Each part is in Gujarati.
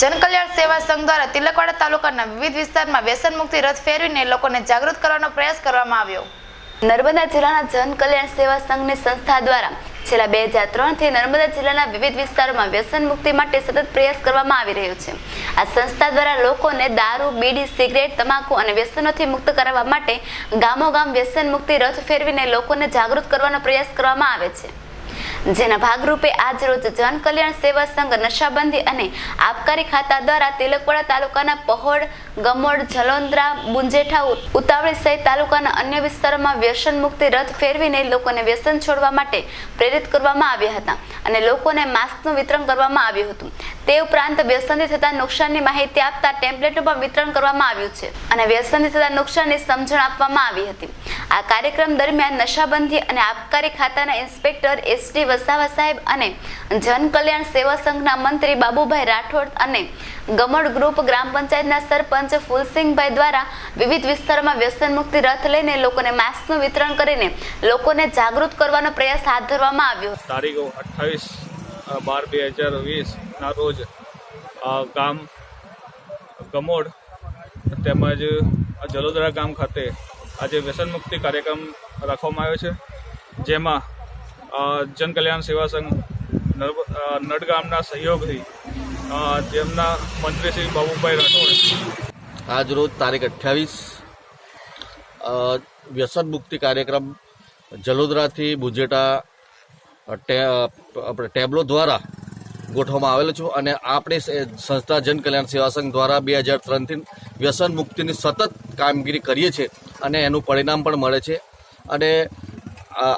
જનકલ્યાણ સેવા સંઘ દ્વારા તિલકવાડા તાલુકાના વિવિધ વિસ્તારમાં વ્યસન મુક્તિ રથ ફેરવીને લોકોને જાગૃત કરવાનો પ્રયાસ કરવામાં આવ્યો. નર્મદા જિલ્લાના જન કલ્યાણ સેવા સંઘની સંસ્થા દ્વારા છેલ્લા બે હજાર ત્રણથી નર્મદા જિલ્લાના વિવિધ વિસ્તારોમાં વ્યસન મુક્તિ માટે સતત પ્રયાસ કરવામાં આવી રહ્યો છે. આ સંસ્થા દ્વારા લોકોને દારૂ, બીડી, સિગરેટ, તમાકુ અને વ્યસનોથી મુક્ત કરાવવા માટે ગામો ગામ વ્યસન મુક્તિ રથ ફેરવીને લોકોને જાગૃત કરવાનો પ્રયાસ કરવામાં આવે છે. જેના ભાગરૂપે આજ રોજ જન કલ્યાણ સેવા સંઘ, નશાબંધી અને આબકારી ખાતા દ્વારા તિલકવાડા તાલુકાના પહોળ ગમોડ જલોંદ્રા, બુંજેઠા ઉતાવળી સહિત તાલુકાના અન્ય વિસ્તારોમાં વ્યસન મુક્તિ રથ ફેરવીને લોકોને વ્યસન છોડવા માટે પ્રેરિત કરવામાં આવ્યા હતા અને લોકોને માસ્કનું વિતરણ કરવામાં આવ્યું હતું. તે ઉપરાંત વ્યસનથી થતા નુકસાનની માહિતી આપતા ટેમ્પલેટનું પણ વિતરણ કરવામાં આવ્યું છે અને વ્યસનથી થતા નુકસાનની સમજણ આપવામાં આવી હતી. આ કાર્યક્રમ દરમિયાન નશાબંધી અને આબકારી ખાતાના ઇન્સ્પેક્ટર એસ ડી વસાવા સાહેબ અને જનકલ્યાણ સેવા સંઘના મંત્રી બાબુભાઈ રાઠોડ અને ગમડ ગ્રુપ ગ્રામ પંચાયતના સરપંચ ફૂલસિંહભાઈ દ્વારા વિવિધ વિસ્તારોમાં વ્યસન મુક્તિ રથ લઈને લોકોને માસ્કનું વિતરણ કરીને લોકોને જાગૃત કરવાનો પ્રયાસ હાથ ધરવામાં આવ્યો તારીખ અઠ્ઠાવીસ બાર બે હજાર વીસના રોજ ગામ ગમોડ તેમજ જલોદરા ગામ ખાતે આજે વ્યસન મુક્તિ કાર્યક્રમ રાખવામાં આવ્યો છે, જેમાં જનકલ્યાણ જન કલ્યાણ સેવા સંઘ નડગામના નડ ગામના સહયોગથી જેમના મંત્રી શ્રી બાબુભાઈ રાઠોડ. આજ રોજ તારીખ અઠ્યાવીસ વ્યસન મુક્તિ કાર્યક્રમ જલોદરાથી બુજેટા આપણે ટેબ્લો દ્વારા ગોઠવવામાં આવેલો છું અને આપણી સંસ્થા જન કલ્યાણ સેવા સંઘ દ્વારા બે હજાર ત્રણથી વ્યસન મુક્તિની સતત કામગીરી કરીએ છીએ. અને એનું પરિણામ પણ મળે છે. અને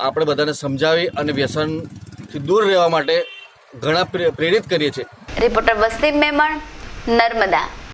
આપણે બધાને સમજાવી અને વ્યસનથી દૂર રહેવા માટે ઘણા પ્રેરિત કરીએ છીએ. રિપોર્ટર વસીમ મેમણ, નર્મદા.